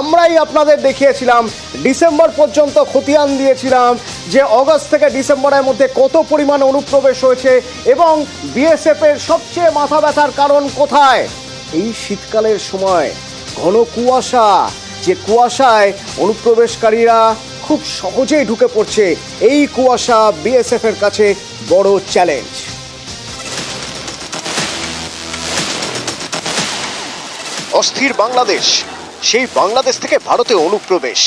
আমরাই আপনাদের দেখিয়েছিলাম, ডিসেম্বর পর্যন্ত খতিয়ান দিয়েছিলাম যে অগস্ট থেকে ডিসেম্বরের মধ্যে কত পরিমাণ অনুপ্রবেশ হয়েছে এবং বিএসএফ এর সবচেয়ে মাথা ব্যথার কারণ কোথায়? এই শীতকালের সময় ঘন কুয়াশা, যে কুয়াশায় অনুপ্রবেশকারীরা খুব সহজেই ঢুকে পড়ছে, এই কুয়াশা বিএসএফ এর কাছে বড় চ্যালেঞ্জ। অস্থির বাংলাদেশ সেই বাংলাদেশ থেকে ভারতে অনুপ্রবেশ।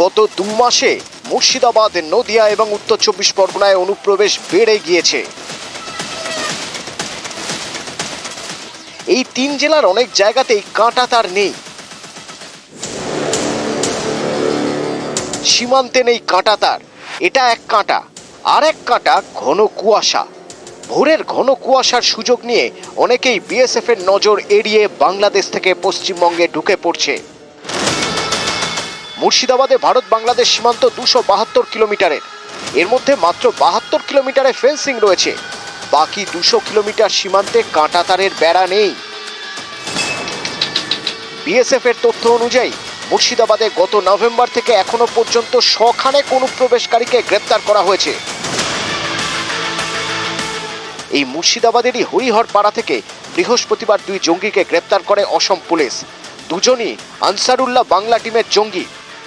গত দু মাসে মুর্শিদাবাদ, নদিয়া এবং উত্তর চব্বিশ পরগনায় অনুপ্রবেশ বেড়ে গিয়েছে। এই তিন জেলার অনেক জায়গাতেই কাঁটা তার নেই। সীমান্তে নেই কাঁটা তার। এটা এক কাঁটা, আর এক কাঁটা ঘন কুয়াশা। ভোরের ঘন কুয়াশার সুযোগ নিয়ে অনেকেই বিএসএফ এর নজর এড়িয়ে বাংলাদেশ থেকে পশ্চিমবঙ্গে ঢুকে পড়ছে। মুর্শিদাবাদে ভারত বাংলাদেশ সীমান্ত দুশো বাহাত্তর কিলোমিটারের। এর মধ্যে মাত্র বাহাত্তর কিলোমিটারে ফেন্সিং রয়েছে। বাকি দুশো কিলোমিটার সীমান্তে কাঁটাতারের বেড়া নেই। বিএসএফ এর তথ্য অনুযায়ী, মুর্শিদাবাদে গত নভেম্বর থেকে এখনও পর্যন্ত শখানেক অনুপ্রবেশকারীকে গ্রেপ্তার করা হয়েছে। এই মুর্শিদাবাদেরই হরিহর পাড়া থেকে বৃহস্পতিবার দুই জঙ্গিকে গ্রেপ্তার করে অসম পুলিশ। দুজনই আনসারুল্লাহ বাংলা টিমের জঙ্গি।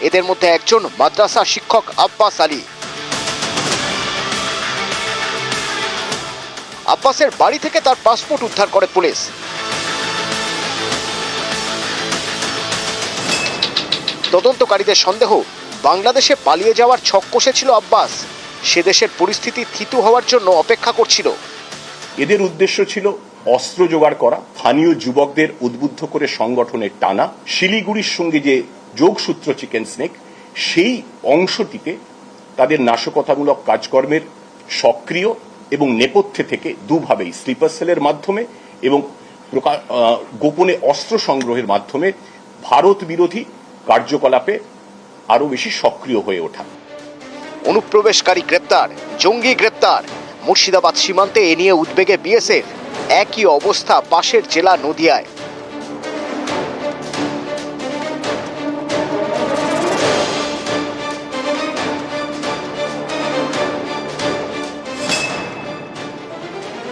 এদের মধ্যে একজন মাদ্রাসা শিক্ষক আব্বাস আলী। আব্বাসের বাড়ি থেকে তার পাসপোর্ট উদ্ধার করে পুলিশ। তদন্তকারীদের সন্দেহ, বাংলাদেশে পালিয়ে যাওয়ার ছক কষেছিল আব্বাস। সে দেশের পরিস্থিতি থিতু হওয়ার জন্য অপেক্ষা করছিল। এদের উদ্দেশ্য ছিল অস্ত্র জোগাড় করা, স্থানীয় যুবকদের উদ্বুদ্ধ করে সংগঠনের টানা, শিলিগুড়ির সঙ্গে যে যোগসূত্র চিকেন স্নেক, সেই অংশটিতে তাদের নাশকতামূলক কাজকর্মের সক্রিয় এবং নেপথ্যে থেকে দুভাবেই স্লিপার সেলের মাধ্যমে এবং গোপনে অস্ত্র সংগ্রহের মাধ্যমে ভারত বিরোধী কার্যকলাপে আরও বেশি সক্রিয় হয়ে ওঠা। অনুপ্রবেশকারী গ্রেপ্তার, জঙ্গি গ্রেপ্তার মুর্শিদাবাদ সীমান্তে এ নিয়ে উদ্বেগে বিএসএফ। একই অবস্থা পাশের জেলা নদিয়ায়।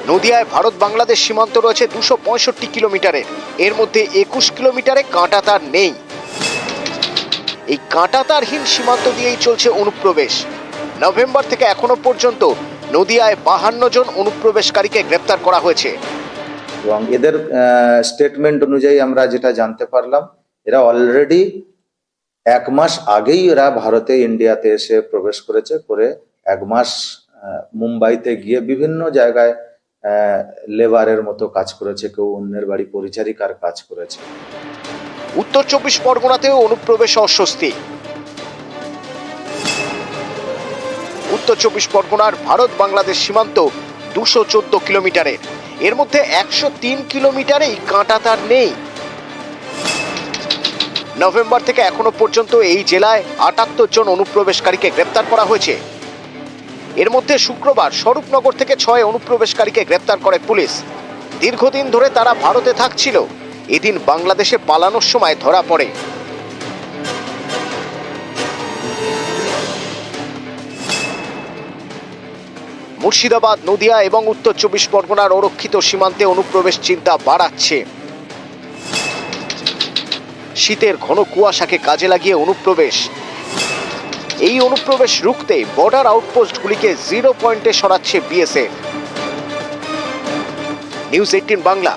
নদিয়ায় ভারত বাংলাদেশ সীমান্ত রয়েছে দুশো পঁয়ষট্টি কিলোমিটারের। এর মধ্যে একুশ কিলোমিটারে কাঁটা তার নেই। এই কাঁটাতারহীন সীমান্ত দিয়েই চলছে অনুপ্রবেশ। নভেম্বর থেকে এখনও পর্যন্ত নদিয়ায় বাহান্ন জন অনুপ্রবেশকারীকে গ্রেপ্তার করা হয়েছে। এবং এদের স্টেটমেন্ট অনুযায়ী আমরা যেটা জানতে পারলাম এরা অলরেডি এক মাস আগেই এরা ভারতে ইন্ডিয়াতে এসে প্রবেশ করেছে করে এক মাস মুম্বাইতে গিয়ে বিভিন্ন জায়গায় লেবারের মতো কাজ করেছে কেউ অন্যের বাড়ি পরিচারিকার কাজ করেছে। উত্তর চব্বিশ পরগনাতেও অনুপ্রবেশ অস্বস্তি। উত্তর চব্বিশ পরগনার ভারত বাংলাদেশ সীমান্ত দুশো চোদ্দ কিলোমিটারের এর মধ্যে একশো তিন কিলোমিটারেই কাঁটা তার নেই। নভেম্বর থেকে এখনও পর্যন্ত এই জেলায় আটাত্তর জন অনুপ্রবেশকারীকে গ্রেপ্তার করা হয়েছে। এর মধ্যে শুক্রবার স্বরূপনগর থেকে ছয় অনুপ্রবেশকারীকে গ্রেপ্তার করে পুলিশ। দীর্ঘদিন ধরে তারা ভারতে থাকছিল। এদিন বাংলাদেশে পালানোর সময় ধরা পড়ে। মুর্শিদাবাদ, নদিয়া এবং উত্তর চব্বিশ পরগনার অরক্ষিত সীমান্তে অনুপ্রবেশ চিন্তা বাড়াচ্ছে। শীতের ঘন কুয়াশাকে কাজে লাগিয়ে অনুপ্রবেশ। এই অনুপ্রবেশ রুখতে বর্ডার আউটপোস্টগুলিকে জিরো পয়েন্টে সরাচ্ছে বিএসএফ। News eighteen Bangla.